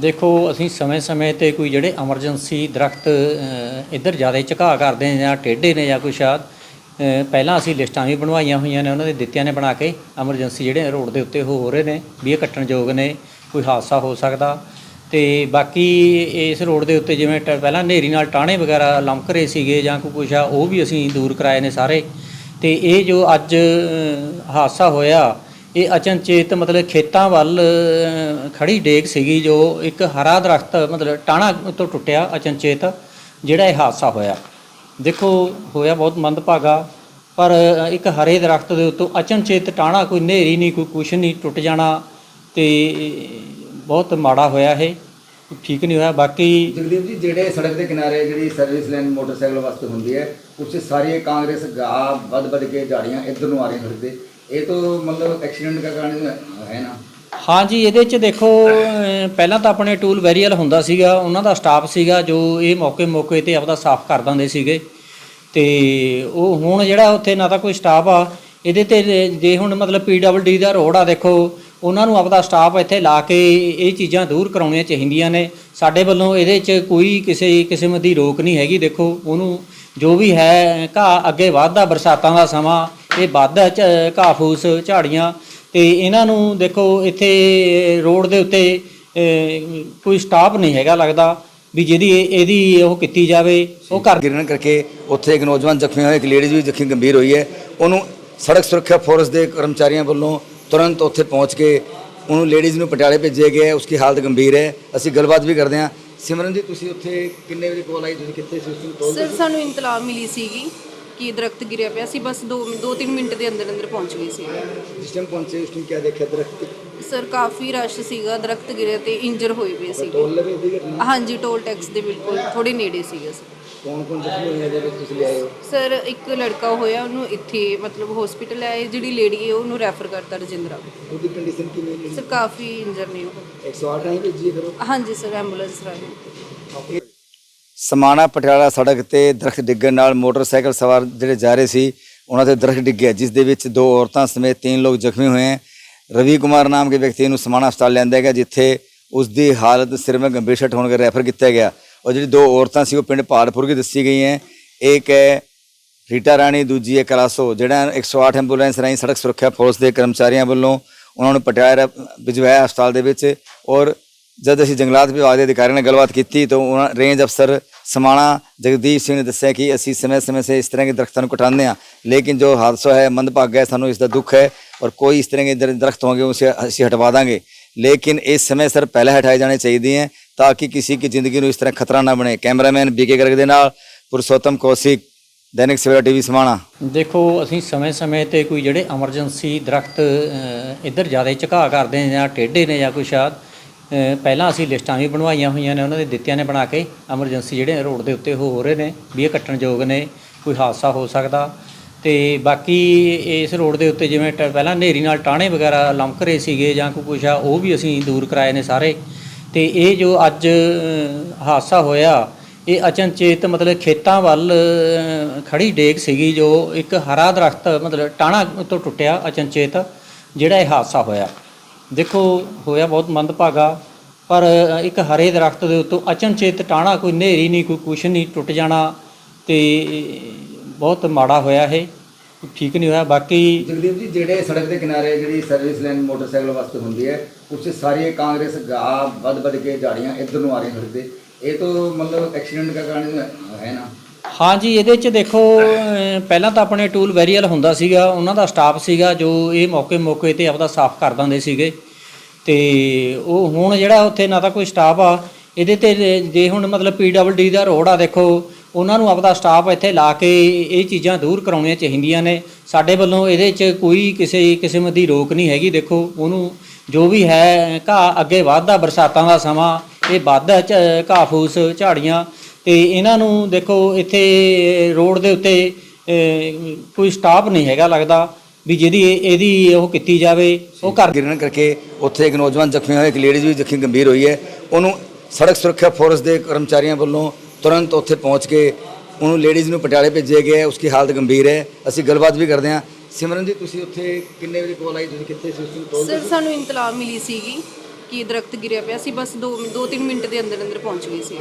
ਦੇਖੋ, ਅਸੀਂ ਸਮੇਂ-ਸਮੇਂ ਤੇ ਕੋਈ ਜਿਹੜੇ ਐਮਰਜੈਂਸੀ ਦਰਖਤ ਇੱਧਰ ਜ਼ਿਆਦਾ ਝੁਕਾ ਕਰਦੇ ਨੇ ਜਾਂ ਟੇਢੇ ਨੇ ਜਾਂ ਕੁਛ ਆ ਪਹਿਲਾਂ ਅਸੀਂ ਲਿਸਟਾਂ ਵੀ ਬਣਵਾਈਆਂ ਹੋਈਆਂ ਨੇ, ਉਹਨਾਂ ਦੇ ਦਿੱਤਿਆਂ ਨੇ ਬਣਾ ਕੇ। ਐਮਰਜੈਂਸੀ ਜਿਹੜੇ ਰੋਡ ਦੇ ਉੱਤੇ ਹੋ ਰਹੇ ਨੇ, ਵੀ ਇਹ ਕੱਟਣ ਯੋਗ ਨੇ, ਕੋਈ ਹਾਦਸਾ ਹੋ ਸਕਦਾ। ਤੇ ਬਾਕੀ ਇਸ ਰੋਡ ਦੇ ਉੱਤੇ ਜਿਵੇਂ ਟ- ਪਹਿਲਾਂ ਹਨੇਰੀ ਨਾਲ ਟਾਣੇ ਵਗੈਰਾ ਲਮਕ ਰਹੇ ਸੀਗੇ ਜਾਂ ਕੋਈ ਕੁਛ ਆ, ਉਹ ਵੀ ਅਸੀਂ ਦੂਰ ਕਰਾਏ ਨੇ ਸਾਰੇ। ਤੇ ਇਹ ਜੋ ਅੱਜ ਹਾਦਸਾ ਹੋਇਆ ਇਹ ਅਚਨਚੇਤ ਮਤਲਬ ਖੇਤਾਂ ਵੱਲ ਅ, ਖੜੀ ਡੇਕ ਸੀਗੀ ਜੋ ਇੱਕ ਹਰਾ ਦਰਖਤ ਮਤਲਬ ਟਾਣਾ ਤੋਂ ਟੁੱਟਿਆ ਅਚਨਚੇਤ ਜਿਹੜਾ ਇਹ ਹਾਦਸਾ ਹੋਇਆ। ਦੇਖੋ ਹੋਇਆ ਬਹੁਤ ਮੰਦਭਾਗਾ ਪਰ ਇੱਕ ਹਰੇ ਦਰਖਤ ਦੇ ਉੱਤੋਂ ਅਚਨਚੇਤ ਟਾਣਾ ਕੋਈ ਨੇਰੀ ਨਹੀਂ ਕੋਈ ਕੁਛ ਨਹੀਂ ਟੁੱਟ ਜਾਣਾ ਤੇ ਬਹੁਤ ਮਾੜਾ ਹੋਇਆ ਇਹ ਠੀਕ ਨਹੀਂ ਹੋਇਆ। ਬਾਕੀ ਜਗਦੀਪ ਜੀ ਜਿਹੜੇ ਸੜਕ ਦੇ ਕਿਨਾਰੇ ਜਿਹੜੀ ਸਰਵਿਸ ਲਾਈਨ ਮੋਟਰਸਾਈਕਲ ਵਾਸਤੇ ਹੁੰਦੀ ਹੈ ਕੁਛ ਸਾਰੇ ਕਾਂਗਰਸ ਗਾ ਵੱਧ ਵੱਧ ਕੇ ਝਾੜੀਆਂ ਇੱਧਰ ਨੂੰ ਆ ਰਹੀਆਂ ਸੜਕ ਤੇ ਇਹ ਤਾਂ ਮਤਲਬ ਐਕਸੀਡੈਂਟ ਦਾ ਕਾਰਨ ਹੈ ਨਾ। ਹਾਂਜੀ, ਇਹਦੇ 'ਚ ਦੇਖੋ ਪਹਿਲਾਂ ਤਾਂ ਆਪਣੇ ਟੂਲ ਵੈਰੀਅਲ ਹੁੰਦਾ ਸੀਗਾ, ਉਹਨਾਂ ਦਾ ਸਟਾਫ ਸੀਗਾ ਜੋ ਇਹ ਮੌਕੇ ਮੌਕੇ ਤੇ ਆਪਦਾ ਸਾਫ਼ ਕਰ ਦਿੰਦੇ ਸੀਗੇ। ਤੇ ਉਹ ਹੁਣ ਜਿਹੜਾ ਉੱਥੇ ਨਾ ਤਾਂ ਕੋਈ ਸਟਾਫ ਆ, ਇਹਦੇ ਤੇ ਜੇ ਹੁਣ ਮਤਲਬ ਡੀ ਦਾ ਰੋਡ ਆ, ਦੇਖੋ, ਉਹਨਾਂ ਨੂੰ ਆਪਦਾ ਸਟਾਫ ਇੱਥੇ ਲਾ ਕੇ ਇਹ ਚੀਜ਼ਾਂ ਦੂਰ ਕਰਾਉਣੀਆਂ ਚਾਹੀਦੀਆਂ ਨੇ। ਸਾਡੇ ਵੱਲੋਂ ਇਹਦੇ 'ਚ ਕੋਈ ਕਿਸੇ ਕਿਸਮ ਦੀ ਰੋਕ ਨਹੀਂ ਹੈਗੀ, ਦੇਖੋ, ਉਹਨੂੰ ਜੋ ਵੀ ਹੈ, ਘਾਹ ਅੱਗੇ ਵੱਧਦਾ ਬਰਸਾਤਾਂ ਦਾ ਸਮਾਂ ਇਹ ਵੱਧਦਾ ਝ- ਘਾਹ ਫੂਸ ਝਾੜੀਆਂ ਤੇ ਇਹਨਾਂ ਨੂੰ ਦੇਖੋ ਇੱਥੇ ਰੋਡ ਦੇ ਉੱਤੇ ਕੋਈ ਸਟਾਫ ਨਹੀਂ ਹੈਗਾ ਲੱਗਦਾ ਵੀ ਜਿਹਦੀ ਇਹ- ਇਹਦੀ ਉਹ ਕੀਤੀ ਜਾਵੇ ਉਹ ਕਰ ਗਿਰਨ ਕਰਕੇ ਉੱਥੇ ਇੱਕ ਨੌਜਵਾਨ ਜ਼ਖਮੀ ਹੋਇਆ ਇੱਕ ਲੇਡੀਜ਼ ਵੀ ਜ਼ਖਮੀ ਗੰਭੀਰ ਹੋਈ ਹੈ। ਉਹਨੂੰ ਸੜਕ ਸੁਰੱਖਿਆ ਫੋਰਸ ਦੇ ਕਰਮਚਾਰੀਆਂ ਵੱਲੋਂ ਤੁਰੰਤ ਉੱਥੇ ਪਹੁੰਚ ਕੇ ਉਹਨੂੰ ਲੇਡੀਜ਼ ਨੂੰ ਪਟਿਆਲੇ ਭੇਜਿਆ ਗਿਆ ਹੈ ਉਸकी ਹਾਲਤ ਗੰਭੀਰ ਹੈ। ਅਸੀਂ ਗੱਲਬਾਤ ਵੀ ਕਰਦੇ ਹਾਂ। ਸਿਮਰਨ ਜੀ ਤੁਸੀਂ ਉੱਥੇ ਕਿੰਨੇ ਵਜੇ ਕੋਲ ਆਈ? ਤੁਸੀਂ ਕਿੱਥੇ ਸੀ ਉਸ ਨੂੰ ਸਰ ਸਾਨੂੰ ਇਤਲਾਹ ਮਿਲੀ ਸੀਗੀ। ਕਿ ਦਰਖਤ ਗਿਰਿਆ ਪਿਆ ਸੀ ਬਸ 2 2-3 ਮਿੰਟ ਦੇ ਅੰਦਰ ਅੰਦਰ ਪਹੁੰਚ ਗਏ ਸੀ। ਜਿਸ ਟਾਈਮ ਪਹੁੰਚੇ ਉਸ ਨੂੰ ਕੀ ਦੇਖਿਆ ਦਰਖਤ? ਸਰ ਕਾਫੀ ਰਸ਼ ਸੀਗਾ ਦਰਖਤ ਗਿਰਿਆ ਤੇ ਇੰਜਰ ਹੋਏ ਪਏ ਸੀ ਟੋਲ ਹਾਂਜੀ ਟੋਲ ਟੈਕਸ ਦੇ ਬਿਲਕੁਲ ਥੋੜੇ ਨੇੜੇ ਸੀਗਾ ਸਰ ਕੌਣ ਕੌਣ ਜ਼ਖਮੀ ਹੋਏ ਇਹਦੇ ਵਿੱਚ ਤੁਸੀਂ ਲਿਆਏ ਹੋ? ਸਰ ਇੱਕ ਲੜਕਾ ਹੋਇਆ ਉਹਨੂੰ ਇੱਥੇ ਮਤਲਬ ਹਸਪੀਟਲ ਆਏ ਜਿਹੜੀ ਲੇਡੀ ਹੈ ਉਹਨੂੰ ਰੈਫਰ ਕਰਤਾ ਰਜਿੰਦਰਾ। ਉਹਦੀ ਕੰਡੀਸ਼ਨ ਕਿਵੇਂ ਹੈ ਸਰ ਕਾਫੀ ਇੰਜਰ ਨੇ ਉਹ। 108 ਆਈ ਭੇਜੀ ਉਹ? ਹਾਂਜੀ ਸਰ ਐਂਬੂਲੈਂਸ ਰਾਹੀਂ। ਸਮਾਣਾ ਪਟਿਆਲਾ ਸੜਕ ਤੇ ਦਰਖਤ ਡਿੱਗਣ ਨਾਲ ਮੋਟਰਸਾਈਕਲ ਸਵਾਰ ਜਿਹੜੇ ਜਾ ਰਹੇ ਸੀ, ਉਹਨਾਂ ਤੇ ਦਰਖਤ ਡਿੱਗਿਆ ਜਿਸ ਦੇ ਵਿੱਚ ਦੋ ਔਰਤਾਂ ਸਮੇਤ ਤਿੰਨ ਲੋਕ ਜ਼ਖਮੀ ਹੋਏ ਹਨ ਰਵੀ ਕੁਮਾਰ ਨਾਮ ਦੇ ਵਿਅਕਤੀ ਨੂੰ ਸਮਾਣਾ ਹਸਪਤਾਲ ਲਿਆਂਦਾ ਗਿਆ, ਜਿੱਥੇ ਉਸ ਦੀ ਹਾਲਤ ਸਿਰ ਵਿੱਚ ਗੰਭੀਰ ਸੱਟ ਹੋਣ ਕਰਕੇ ਰੈਫਰ ਕੀਤਾ ਗਿਆ। ਔਰ ਜਿਹੜੀ ਦੋ ਔਰਤਾਂ ਸੀ, ਉਹ ਪਿੰਡ ਪਹਾੜਪੁਰ ਦੀ ਦੱਸੀ ਗਈ ਹੈ। ਇੱਕ ਹੈ ਰੀਟਾ ਰਾਣੀ, ਦੂਜੀ ਹੈ ਕਲਾਸੋ। ਜਿਹੜਾ 108 ਐਂਬੂਲੈਂਸ ਰਾਹੀਂ ਸੜਕ ਸੁਰੱਖਿਆ ਫੋਰਸ ਦੇ ਕਰਮਚਾਰੀਆਂ ਵੱਲੋਂ ਉਹਨਾਂ ਨੂੰ ਪਟਿਆਲਾ ਭਿਜਵਾਇਆ ਹਸਪਤਾਲ ਦੇ ਵਿੱਚ। ਔਰ ਜਦ ਅਸੀਂ ਜੰਗਲਾਤ ਵਿਭਾਗ ਦੇ ਅਧਿਕਾਰੀਆਂ ਨਾਲ ਗੱਲਬਾਤ ਕੀਤੀ, ਤਾਂ ਉਹਨਾਂ ਰੇਂਜ ਅਫਸਰ ਸਮਾਣਾ ਜਗਦੀਪ ਸਿੰਘ ਨੇ ਦੱਸਿਆ ਕਿ ਅਸੀਂ ਸਮੇਂ-ਸਮੇਂ ਸੇ ਇਸ ਤਰ੍ਹਾਂ ਦੇ ਦਰਖਤਾਂ ਨੂੰ ਕਟਾਉਂਦੇ ਹਾਂ। ਲੇਕਿਨ ਜੋ ਹਾਦਸਾ ਹੈ ਮੰਦਭਾਗਾ ਹੈ, ਸਾਨੂੰ ਇਸ ਦਾ ਦੁੱਖ ਹੈ ਔਰ ਕੋਈ ਇਸ ਤਰ੍ਹਾਂ ਦੇ ਦਰਖਤ ਹੋਣਗੇ, ਉਸੇ ਅਸੀਂ ਹਟਵਾ ਦਾਂਗੇ। ਲੇਕਿਨ लेकिन इस समय सर पहले हटाए जाने चाहिए हैं ताकि किसी की ज़िंदगी में इस तरह खतरा ना बने कैमरामैन बीके गर्ग ਦੇ ਨਾਲ ਪੁਰਸ਼ੋਤਮ ਕੌਸ਼ਿਕ, ਦੈਨਿਕ ਸਵੇਰਾ ਟੀਵੀ ਸਮਾਣਾ। ਦੇਖੋ, ਅਸੀਂ ਸਮੇਂ-ਸਮੇਂ ਤੇ ਕੋਈ ਜਿਹੜੇ ਐਮਰਜੈਂਸੀ ਦਰਖਤ ਇੱਧਰ ਜ਼ਿਆਦਾ ਝੁਕਾ ਕਰਦੇ ਜਾਂ ਟੇਢੇ ਨੇ ਜਾਂ ਕੋਈ ਸ਼ਾਦ ਪਹਿਲਾਂ ਅਸੀਂ ਲਿਸਟਾਂ ਵੀ ਬਣਵਾਈਆਂ ਹੋਈਆਂ ਨੇ ਉਹਨਾਂ ਦੇ ਦਿੱਤਿਆਂ ਨੇ ਬਣਾ ਕੇ। ਐਮਰਜੈਂਸੀ ਜਿਹੜੇ ਰੋਡ ਦੇ ਉੱਤੇ ਹੋ ਰਹੇ ਨੇ ਵੀ ਇਹ ਕੱਟਣ ਯੋਗ ਨੇ ਕੋਈ ਹਾਦਸਾ ਹੋ ਸਕਦਾ। ਤੇ ਬਾਕੀ ਇਸ ਰੋਡ ਦੇ ਉੱਤੇ ਜਿਵੇਂ ਟ- ਪਹਿਲਾਂ ਹਨੇਰੀ ਨਾਲ ਟਾਣੇ ਵਗੈਰਾ ਲਮਕ ਰਹੇ ਸੀਗੇ ਜਾਂ ਕੋਈ ਕੁਛ ਆ ਉਹ ਵੀ ਅਸੀਂ ਦੂਰ ਕਰਾਏ ਨੇ ਸਾਰੇ। ਤੇ ਇਹ ਜੋ ਅੱਜ ਹਾਦਸਾ ਹੋਇਆ ਇਹ ਅਚਨਚੇਤ ਮਤਲਬ ਖੇਤਾਂ ਵੱਲ ਅ, ਖੜੀ ਡੇਕ ਸੀਗੀ ਜੋ ਇੱਕ ਹਰਾ ਦਰਖਤ ਮਤਲਬ ਟਾਣਾ ਤੋਂ ਟੁੱਟਿਆ ਅਚਨਚੇਤ ਜਿਹੜਾ ਇਹ ਹਾਦਸਾ ਹੋਇਆ। ਦੇਖੋ, ਹੋਇਆ ਬਹੁਤ ਮੰਦਭਾਗਾ, ਪਰ ਇੱਕ ਹਰੇ ਦਰਖਤ ਦੇ ਉੱਤੋਂ ਅਚਨਚੇਤ ਟਾਣਾ ਕੋਈ ਨੇਰੀ ਨਹੀਂ, ਕੋਈ ਕੁਛ ਨਹੀਂ ਟੁੱਟ ਜਾਣਾ ਤੇ ਬਹੁਤ ਮਾੜਾ ਹੋਇਆ ਇਹ, ਠੀਕ ਨਹੀਂ ਹੋਇਆ। ਬਾਕੀ ਜਗਦੀਪ ਜੀ, ਜਿਹੜੇ ਸੜਕ ਦੇ ਕਿਨਾਰੇ ਜਿਹੜੀ ਸਰਵਿਸ ਲਾਈਨ ਮੋਟਰਸਾਈਕਲ ਵਾਸਤੇ ਹੁੰਦੀ ਹੈ ਕੁਛ ਸਾਰੇ ਕਾਂਗਰਸ ਗਾ ਵੱਧ ਵੱਧ ਕੇ ਝਾੜੀਆਂ ਇੱਧਰ ਨੂੰ ਆ ਰਹੀਆਂ ਸੜਕ ਇਹ ਤੋਂ ਮਤਲਬ ਐਕਸੀਡੈਂਟ ਦਾ ਕਾਰਨ ਹੈ ਨਾ? ਹਾਂਜੀ ਇਹਦੇ 'ਚ ਦੇਖੋ ਅਹ, ਪਹਿਲਾਂ ਤਾਂ ਆਪਣੇ ਟੂਲ ਵੈਰੀਅਲ ਹੁੰਦਾ ਸੀਗਾ ਉਹਨਾਂ ਦਾ ਸਟਾਫ ਸੀਗਾ ਜੋ ਇਹ ਮੌਕੇ ਮੌਕੇ ਤੇ ਆਪਦਾ ਸਾਫ਼ ਕਰ ਦਿੰਦੇ ਸੀਗੇ। ਤੇ ਉਹ ਹੁਣ ਜਿਹੜਾ ਉੱਥੇ ਨਾ ਤਾਂ ਕੋਈ ਸਟਾਫ ਆ ਇਹਦੇ ਤੇ ਜੇ ਹੁਣ ਮਤਲਬ ਡੀ ਦਾ ਰੋਡ ਆ ਦੇਖੋ ਉਹਨਾਂ ਨੂੰ ਆਪਦਾ ਸਟਾਫ ਇੱਥੇ ਲਾ ਕੇ ਇਹ ਚੀਜ਼ਾਂ ਦੂਰ ਕਰਾਉਣੀਆਂ ਚਾਹੀਦੀਆਂ ਨੇ। ਸਾਡੇ ਵੱਲੋਂ ਇਹਦੇ 'ਚ ਕੋਈ ਕਿਸੇ ਕਿਸਮ ਦੀ ਰੋਕ ਨਹੀਂ ਹੈਗੀ ਦੇਖੋ ਉਹਨੂੰ ਜੋ ਵੀ ਹੈ ਘਾਹ ਅੱਗੇ ਵੱਧਦਾ ਬਰਸਾਤਾਂ ਦਾ ਸਮਾਂ ਇਹ ਵੱਧਦਾ ਝ- ਘਾਹ ਫੂਸ ਝਾੜੀਆਂ ਤੇ ਇਹਨਾਂ ਨੂੰ ਦੇਖੋ ਇੱਥੇ ਰੋਡ ਦੇ ਉੱਤੇ ਕੋਈ ਸਟਾਫ ਨਹੀਂ ਹੈਗਾ ਲੱਗਦਾ ਵੀ ਜਿਹਦੀ ਇਹ- ਇਹਦੀ ਉਹ ਕੀਤੀ ਜਾਵੇ ਉਹ ਕਰ ਗਿਰਨ ਕਰਕੇ ਉੱਥੇ ਇੱਕ ਨੌਜਵਾਨ ਜ਼ਖਮੀ ਹੋਇਆ ਇੱਕ ਲੇਡੀਜ਼ ਵੀ ਜ਼ਖਮੀ ਗੰਭੀਰ ਹੋਈ ਹੈ। ਉਹਨੂੰ ਸੜਕ ਸੁਰੱਖਿਆ ਫੋਰਸ ਦੇ ਕਰਮਚਾਰੀਆਂ ਵੱਲੋਂ ਤੁਰੰਤ ਉੱਥੇ ਪਹੁੰਚ ਕੇ ਉਹਨੂੰ ਲੇਡੀਜ਼ ਨੂੰ ਪਟਿਆਲੇ ਭੇਜਿਆ ਗਿਆ ਹੈ। ਉਸकी ਹਾਲਤ ਗੰਭੀਰ ਹੈ। ਅਸੀਂ ਗੱਲਬਾਤ ਵੀ ਕਰਦੇ ਹਾਂ। ਸਿਮਰਨ ਜੀ ਤੁਸੀਂ ਉੱਥੇ ਕਿੰਨੇ ਵਜੇ ਕੋਲ ਆਈ? ਤੁਸੀਂ ਕਿੱਥੇ ਸੀ ਉਸ ਨੂੰ ਸਰ ਸਾਨੂੰ ਇਤਲਾਹ ਮਿਲੀ ਸੀਗੀ। ਕਿ ਦਰਖਤ ਗਿਰਿਆ ਪਿਆ ਸੀ ਬਸ 2 2-3 ਮਿੰਟ ਦੇ ਅੰਦਰ ਅੰਦਰ ਪਹੁੰਚ ਗਏ ਸੀ।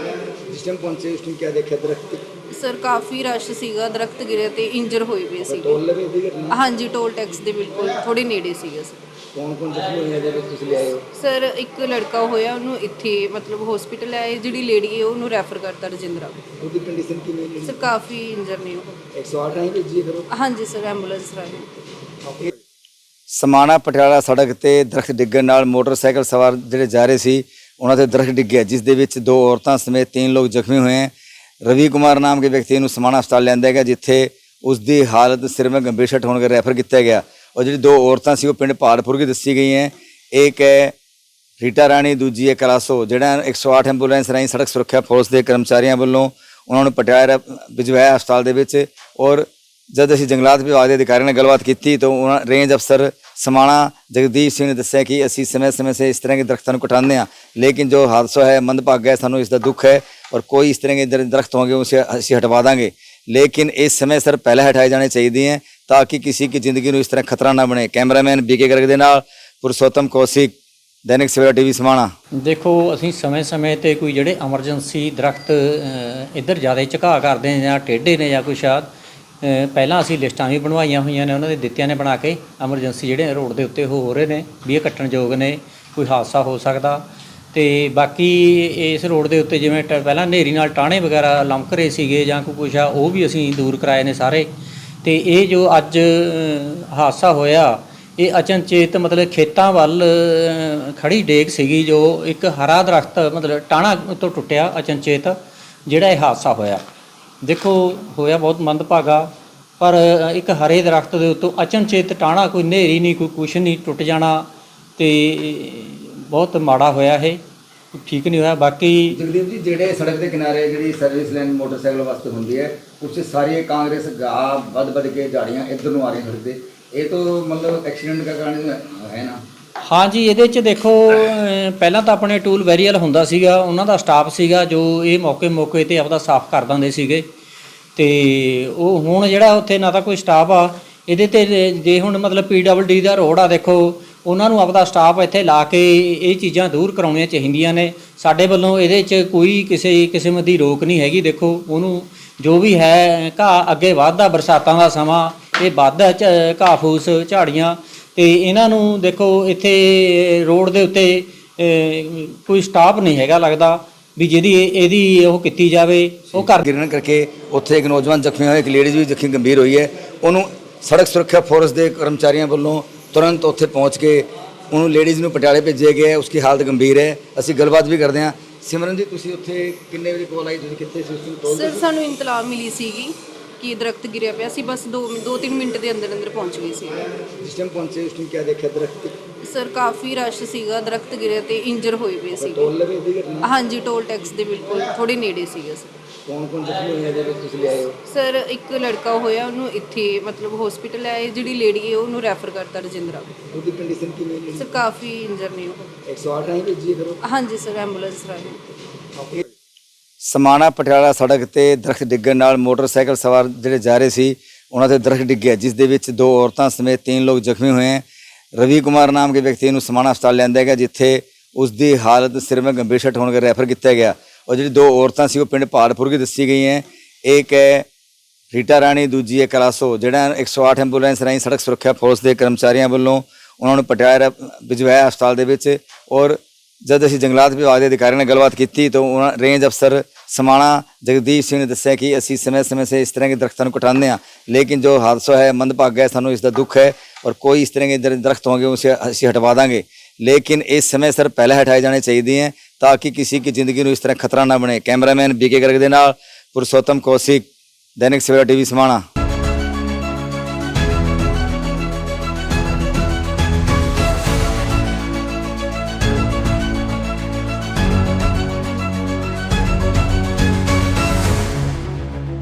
ਜਿਸ ਟਾਈਮ ਪਹੁੰਚੇ ਉਸ ਟਾਈਮ ਕੀ ਦੇਖਿਆ ਦਰਖਤ ਸਰ ਕਾਫੀ ਰਸ਼ ਸੀਗਾ ਦਰਖਤ ਗਿਰਿਆ ਤੇ ਇੰਜਰ ਹੋਏ ਪਏ ਸੀਗੇ। ਟੋਲ ਲਵੇ ਦੀ ਘਟਨਾ? ਹਾਂਜੀ ਟੋਲ ਟੈਕਸ ਦੇ ਬਿਲਕੁਲ ਥੋੜੇ ਨੇੜੇ ਸੀਗਾ ਸਰ। ਕੌਣ ਕੌਣ ਜ਼ਖਮੀ ਇਹਦੇ ਵਿੱਚ ਤੁਸੀਂ ਲਿਆਏ ਹੋ? ਸਰ ਇੱਕ ਲੜਕਾ ਹੋਇਆ ਉਹਨੂੰ ਇੱਥੇ ਮਤਲਬ ਹਸਪੀਟਲ ਆਏ ਜਿਹੜੀ ਲੇਡੀ ਹੈ ਉਹਨੂੰ ਰੈਫਰ ਕਰਤਾ ਰਜਿੰਦਰਾ। ਉਹਦੀ ਕੰਡੀਸ਼ਨ ਕਿਵੇਂ ਹੈ ਸਰ ਕਾਫੀ ਇੰਜਰ ਨੇ ਉਹ। 108 ਆਈ ਭੇਜੀ ਕਰੋ ਹਾਂਜੀ ਸਰ ਐਂਬੂਲੈਂਸ ਰਾਹੀਂ। ਸਮਾਣਾ ਪਟਿਆਲਾ ਸੜਕ ਤੇ ਦਰਖਤ ਡਿੱਗਣ ਨਾਲ ਮੋਟਰਸਾਈਕਲ ਸਵਾਰ ਜਿਹੜੇ ਜਾ ਰਹੇ ਸੀ, ਉਹਨਾਂ ਤੇ ਦਰਖਤ ਡਿੱਗਿਆ ਜਿਸ ਦੇ ਵਿੱਚ ਦੋ ਔਰਤਾਂ ਸਮੇਤ ਤਿੰਨ ਲੋਕ ਜ਼ਖਮੀ ਹੋਏ ਹਨ ਰਵੀ ਕੁਮਾਰ ਨਾਮ ਦੇ ਵਿਅਕਤੀ ਨੂੰ ਸਮਾਣਾ ਹਸਪਤਾਲ ਲਿਆਂਦਾ ਗਿਆ, ਜਿੱਥੇ ਉਸ ਦੀ ਹਾਲਤ ਸਿਰ ਵਿੱਚ ਗੰਭੀਰ ਸੱਟ ਹੋਣ ਕਰਕੇ ਰੈਫਰ ਕੀਤਾ ਗਿਆ। ਔਰ ਜਿਹੜੀ ਦੋ ਔਰਤਾਂ ਸੀ, ਉਹ ਪਿੰਡ ਪਹਾੜਪੁਰ ਦੀ ਦੱਸੀ ਗਈਆਂ ਇੱਕ ਹੈ ਰੀਟਾ ਰਾਣੀ, ਦੂਜੀ ਹੈ ਕਲਾਸੋ। ਜਿਹੜਾ 108 ਐਂਬੂਲੈਂਸ ਰਾਹੀਂ ਸੜਕ ਸੁਰੱਖਿਆ ਫੋਰਸ ਦੇ ਕਰਮਚਾਰੀਆਂ ਵੱਲੋਂ ਉਹਨਾਂ ਨੂੰ ਪਟਿਆਲਾ ਭਿਜਵਾਇਆ ਹਸਪਤਾਲ ਦੇ ਵਿੱਚ। ਔਰ ਜਦ ਅਸੀਂ ਜੰਗਲਾਤ ਵਿਭਾਗ ਦੇ ਅਧਿਕਾਰੀਆਂ ਨਾਲ ਗੱਲਬਾਤ ਕੀਤੀ, ਤਾਂ ਉਹਨਾਂ, ਰੇਂਜ ਅਫਸਰ ਸਮਾਣਾ ਜਗਦੀਪ ਸਿੰਘ ਨੇ ਦੱਸਿਆ ਕਿ ਅਸੀਂ ਸਮੇਂ-ਸਮੇਂ ਸੇ ਇਸ ਤਰ੍ਹਾਂ ਦੇ ਦਰਖਤਾਂ ਨੂੰ ਕਟਾਉਂਦੇ ਹਾਂ, ਲੇਕਿਨ ਜੋ ਹਾਦਸਾ ਹੈ, ਮੰਦਭਾਗਾ ਹੈ, ਸਾਨੂੰ ਇਸ ਦਾ ਦੁੱਖ ਹੈ ਔਰ ਕੋਈ ਇਸ ਤਰ੍ਹਾਂ ਦੇ ਦਰ- ਦਰਖਤ ਹੋਣਗੇ ਉਸੇ ਅਸੀਂ ਹਟਵਾ ਦਾਂਗੇ। ਲੇਕਿਨ ਇਸ ਸਮੇਂ ਸਰ ਪਹਿਲਾਂ ਹਟਾਏ ਜਾਣੇ ਚਾਹੀਦੇ हैं ਤਾਂ ਕਿ ਕਿਸੇ ਦੀ ਜ਼ਿੰਦਗੀ ਨੂੰ ਇਸ ਤਰ੍ਹਾਂ ਖਤਰਾ ਨਾ ਬਣੇ। ਕੈਮਰਾਮੈਨ ਬੀਕੇ ਗਰਗ ਦੇ ਨਾਲ ਪੁਰਸ਼ੋਤਮ ਕੌਸ਼ਿਕ, ਦੈਨਿਕ ਸਵੇਰਾ ਟੀਵੀ ਸਮਾਣਾ। ਦੇਖੋ, ਅਸੀਂ ਸਮੇਂ-ਸਮੇਂ ਤੇ ਕੋਈ ਜਿਹੜੇ ਐਮਰਜੈਂਸੀ ਦਰਖਤ ਇੱਧਰ ਜ਼ਿਆਦਾ ਝੁਕਾਅ ਕਰਦੇ ਜਾਂ ਟੇਢੇ ਨੇ ਜਾਂ ਕੁਛ ਸ਼ਾਇਦ ਪਹਿਲਾਂ ਅਸੀਂ ਲਿਸਟਾਂ ਵੀ ਬਣਵਾਈਆਂ ਹੋਈਆਂ ਨੇ ਉਹਨਾਂ ਦੇ ਦਿੱਤਿਆਂ ਨੇ ਬਣਾ ਕੇ। ਐਮਰਜੈਂਸੀ ਜਿਹੜੇ ਰੋਡ ਦੇ ਉੱਤੇ ਹੋ ਰਹੇ ਨੇ ਵੀ ਇਹ ਕੱਟਣਯੋਗ ਨੇ ਕੋਈ ਹਾਦਸਾ ਹੋ ਸਕਦਾ। ਤੇ ਬਾਕੀ ਇਸ ਰੋਡ ਦੇ ਉੱਤੇ ਜਿਵੇਂ ਟ- ਪਹਿਲਾਂ ਹਨੇਰੀ ਨਾਲ ਟਾਣੇ ਵਗੈਰਾ ਲੰਮਕ ਰਹੇ ਸੀਗੇ ਜਾਂ ਕੋਈ ਕੁਛ ਆ ਉਹ ਵੀ ਅਸੀਂ ਦੂਰ ਕਰਾਏ ਨੇ ਸਾਰੇ। ਤੇ ਇਹ ਜੋ ਅੱਜ ਹਾਦਸਾ ਹੋਇਆ ਇਹ ਅਚਨਚੇਤ ਮਤਲਬ ਖੇਤਾਂ ਵੱਲ ਅ, ਖੜੀ ਡੇਕ ਸੀਗੀ ਜੋ ਇੱਕ ਹਰਾ ਦਰਖਤ ਮਤਲਬ ਟਾਣਾ ਤੋਂ ਟੁੱਟਿਆ ਅਚਨਚੇਤ ਜਿਹੜਾ ਇਹ ਹਾਦਸਾ ਹੋਇਆ। ਦੇਖੋ, ਹੋਇਆ ਬਹੁਤ ਮੰਦਭਾਗਾ, ਪਰ ਇੱਕ ਹਰੇ ਦਰਖਤ ਦੇ ਉੱਤੋਂ ਅਚਨਚੇਤ ਟਾਣਾ ਕੋਈ ਹਨੇਰੀ ਨਹੀਂ, ਕੋਈ ਕੁਛ ਨਹੀਂ, ਟੁੱਟ ਜਾਣਾ ਤੇ ਬਹੁਤ ਮਾੜਾ ਹੋਇਆ ਇਹ। ਠੀਕ ਨਹੀਂ ਹੋਇਆ, ਬਾਕੀ ਜਗਦੀਪ ਜੀ, ਜਿਹੜੇ ਸੜਕ ਦੇ ਕਿਨਾਰੇ ਜਿਹੜੀ ਸਰਵਿਸ ਲਾਈਨ ਮੋਟਰਸਾਈਕਲ ਵਾਸਤੇ ਹੁੰਦੀ ਹੈ ਉਸ 'ਚ ਕਾਂਗਰਸ ਗਾ ਵੱਧ ਵੱਧ ਕੇ ਝਾੜੀਆਂ ਇੱਧਰ ਨੂੰ ਆ ਰਹੀਆਂ ਸੜਕ ਤੇ। ਇਹ ਤੋਂ ਮਤਲਬ ਐਕਸੀਡੈਂਟ ਦਾ ਕਾਰਨ ਹੈ ਨਾ? ਹਾਂਜੀ ਇਹਦੇ 'ਚ ਦੇਖੋ ਅਹ, ਪਹਿਲਾਂ ਤਾਂ ਆਪਣੇ ਟੂਲ ਵੈਰੀਅਲ ਹੁੰਦਾ ਸੀਗਾ ਉਹਨਾਂ ਦਾ ਸਟਾਫ ਸੀਗਾ ਜੋ ਇਹ ਮੌਕੇ ਮੌਕੇ ਤੇ ਆਪਦਾ ਸਾਫ਼ ਕਰ ਦਿੰਦੇ ਸੀਗੇ। ਤੇ ਉਹ ਹੁਣ ਜਿਹੜਾ ਉੱਥੇ ਨਾ ਤਾਂ ਕੋਈ ਸਟਾਫ ਆ ਇਹਦੇ ਤੇ ਜੇ ਹੁਣ ਮਤਲਬ ਪੀਡਬਲਡੀ ਦਾ ਰੋਡ ਆ ਦੇਖੋ ਉਹਨਾਂ ਨੂੰ ਆਪਦਾ ਸਟਾਫ ਇੱਥੇ ਲਾ ਕੇ ਇਹ ਚੀਜ਼ਾਂ ਦੂਰ ਕਰਾਉਣੀਆਂ ਚਾਹੀਦੀਆਂ ਨੇ। ਸਾਡੇ ਵੱਲੋਂ ਇਹਦੇ 'ਚ ਕੋਈ ਕਿਸੇ ਕਿਸਮ ਦੀ ਰੋਕ ਨਹੀਂ ਹੈਗੀ ਦੇਖੋ ਉਹਨੂੰ ਜੋ ਵੀ ਹੈ ਘਾਹ ਅੱਗੇ ਵੱਧਦਾ ਬਰਸਾਤਾਂ ਦਾ ਸਮਾਂ ਇਹ ਵੱਧਦਾ ਝ- ਘਾਹ ਫੂਸ ਝਾੜੀਆਂ ਤੇ ਇਹਨਾਂ ਨੂੰ ਦੇਖੋ ਇੱਥੇ ਰੋਡ ਦੇ ਉੱਤੇ ਕੋਈ ਸਟਾਫ ਨਹੀਂ ਹੈਗਾ ਲੱਗਦਾ ਵੀ ਜਿਹਦੀ ਇਹ- ਇਹਦੀ ਉਹ ਕੀਤੀ ਜਾਵੇ ਉਹ ਘਰ ਗਿਰਨ ਕਰਕੇ ਉੱਥੇ ਇੱਕ ਨੌਜਵਾਨ ਜ਼ਖਮੀ ਹੋਇਆ ਇੱਕ ਲੇਡੀਜ਼ ਵੀ ਜ਼ਖਮੀ ਗੰਭੀਰ ਹੋਈ ਹੈ। ਉਹਨੂੰ ਸੜਕ ਸੁਰੱਖਿਆ ਫੋਰਸ ਦੇ ਕਰਮਚਾਰੀਆਂ ਵੱਲੋਂ ਤੁਰੰਤ ਉੱਥੇ ਪਹੁੰਚ ਕੇ ਉਹਨੂੰ ਲੇਡੀਜ਼ ਨੂੰ ਪਟਿਆਲੇ ਭੇਜਿਆ ਗਿਆ ਹੈ। ਉਸਦੀ ਹਾਲਤ ਗੰਭੀਰ ਹੈ। ਅਸੀਂ ਗੱਲਬਾਤ ਵੀ ਕਰਦੇ ਹਾਂ। ਸਿਮਰਨ ਜੀ ਤੁਸੀਂ ਉੱਥੇ ਕਿੰਨੇ ਵਜੇ ਕੋਲ ਆਈ? ਤੁਸੀਂ ਕਿੱਥੇ ਸੀ? ਉਸ ਨੂੰ ਸਰ ਸਾਨੂੰ ਇਤਲਾਹ ਮਿਲੀ ਸੀਗੀ। ਕਿ ਦਰਖਤ ਗਿਰਿਆ ਪਿਆ ਸੀ ਬਸ 2 2-3 ਮਿੰਟ ਦੇ ਅੰਦਰ ਅੰਦਰ ਪਹੁੰਚ ਗਏ ਸੀ। ਜਿਸ ਟਾਈਮ ਪਹੁੰਚੇ ਉਸ ਟਾਈਮ ਕੀ ਦੇਖਿਆ ਦਰਖਤ? ਸਰ ਕਾਫੀ ਰਸ਼ ਸੀਗਾ ਦਰਖਤ ਗਿਰਿਆ ਤੇ ਇੰਜਰ ਹੋਏ ਪਏ ਸੀਗੇ। ਟੋਲ ਲਵੇ ਦੀ ਘਟਨਾ? ਹਾਂਜੀ ਟੋਲ ਟੈਕਸ ਦੇ ਬਿਲਕੁਲ ਥੋੜੇ ਨੇੜੇ ਸੀਗਾ ਸਰ ਕੌਣ ਕੌਣ ਜ਼ਖਮੀ ਹੋਏ ਇਹਦੇ ਵਿੱਚ? ਤੁਸੀਂ ਲਿਆਏ ਹੋ? ਸਰ ਇੱਕ ਲੜਕਾ ਹੋਇਆ ਉਹਨੂੰ ਇੱਥੇ ਮਤਲਬ ਹਸਪੀਟਲ ਆਏ। ਜਿਹੜੀ ਲੇਡੀ ਹੈ ਉਹਨੂੰ ਰੈਫਰ ਕਰਤਾ ਰਜਿੰਦਰਾ ਉਹਦੀ ਕੰਡੀਸ਼ਨ ਕਿਵੇਂ ਹੈ ਸਰ ਕਾਫੀ ਇੰਜਰ ਨੇ ਉਹ। 108 ਆਈ ਭੇਜੀ ਕਰੋ ਹਾਂਜੀ ਸਰ ਐਂਬੂਲੈਂਸ ਰਾਹੀਂ। ਸਮਾਣਾ ਪਟਿਆਲਾ ਸੜਕ ਤੇ ਦਰਖਤ ਡਿੱਗਣ ਨਾਲ ਮੋਟਰਸਾਈਕਲ ਸਵਾਰ ਜਿਹੜੇ ਜਾ ਰਹੇ ਸੀ, ਉਹਨਾਂ ਤੇ ਦਰਖਤ ਡਿੱਗਿਆ ਜਿਸ ਦੇ ਵਿੱਚ ਦੋ ਔਰਤਾਂ ਸਮੇਤ ਤਿੰਨ ਲੋਕ ਜ਼ਖਮੀ ਹੋਏ ਹਨ ਰਵੀ ਕੁਮਾਰ ਨਾਮ ਦੇ ਵਿਅਕਤੀ ਨੂੰ ਸਮਾਣਾ ਹਸਪਤਾਲ ਲਿਆਂਦਾ ਗਿਆ, ਜਿੱਥੇ ਉਸ ਦੀ ਹਾਲਤ ਸਿਰ ਵਿੱਚ ਗੰਭੀਰ ਸੱਟ ਹੋਣ ਕਰਕੇ ਰੈਫਰ ਕੀਤਾ ਗਿਆ। ਔਰ ਜਿਹੜੀ ਦੋ ਔਰਤਾਂ ਸੀ, ਉਹ ਪਿੰਡ ਪਹਾੜਪੁਰ ਦੀ ਦੱਸੀ ਗਈ ਇੱਕ ਹੈ ਰੀਟਾ ਰਾਣੀ, ਦੂਜੀ ਹੈ ਕਲਾਸੋ। ਜਿਹੜਾ 108 ਐਂਬੂਲੈਂਸ ਰਾਹੀਂ ਸੜਕ ਸੁਰੱਖਿਆ ਫੋਰਸ ਦੇ ਕਰਮਚਾਰੀਆਂ ਵੱਲੋਂ ਉਹਨਾਂ ਨੂੰ ਪਟਿਆਲਾ ਭਿਜਵਾਇਆ ਹਸਪਤਾਲ ਦੇ ਵਿੱਚ। ਔਰ ਜਦ ਅਸੀਂ ਜੰਗਲਾਤ ਵਿਭਾਗ ਦੇ ਅਧਿਕਾਰੀਆਂ ਨਾਲ ਗੱਲਬਾਤ ਕੀਤੀ ਤਾਂ ਉਹਨਾਂ ਰੇਂਜ ਅਫਸਰ ਸਮਾਣਾ ਜਗਦੀਪ ਸਿੰਘ ਨੇ ਦੱਸਿਆ ਕਿ ਅਸੀਂ ਸਮੇਂ-ਸਮੇਂ ਸੇ ਇਸ ਤਰ੍ਹਾਂ ਦੇ ਦਰਖਤਾਂ ਨੂੰ ਕਟਾਉਂਦੇ ਹਾਂ, ਲੇਕਿਨ ਜੋ ਹਾਦਸਾ ਹੈ, ਮੰਦਭਾਗਾ ਹੈ, ਸਾਨੂੰ ਇਸ ਦਾ ਦੁੱਖ ਹੈ ਔਰ ਕੋਈ ਇਸ ਤਰ੍ਹਾਂ ਦੇ ਦਰ- ਦਰਖਤ ਹੋਣਗੇ ਉਸੇ ਅਸੀਂ ਹਟਵਾ ਦਾਂਗੇ। ਲੇਕਿਨ ਇਸ ਸਮੇਂ ਸਰ ਪਹਿਲਾਂ ਹਟਾਏ ਜਾਣੇ ਚਾਹੀਦੇ हैं ਤਾਂ ਕਿ ਕਿਸੇ ਦੀ ਜ਼ਿੰਦਗੀ ਨੂੰ ਇਸ ਤਰ੍ਹਾਂ ਖਤਰਾ ਨਾ ਬਣੇ। ਕੈਮਰਾਮੈਨ ਬੀਕੇ ਗਰਗ ਦੇ ਨਾਲ ਪੁਰਸ਼ੋਤਮ ਕੌਸ਼ਿਕ, ਦੈਨਿਕ ਸਵੇਰਾ ਟੀਵੀ ਸਮਾਣਾ।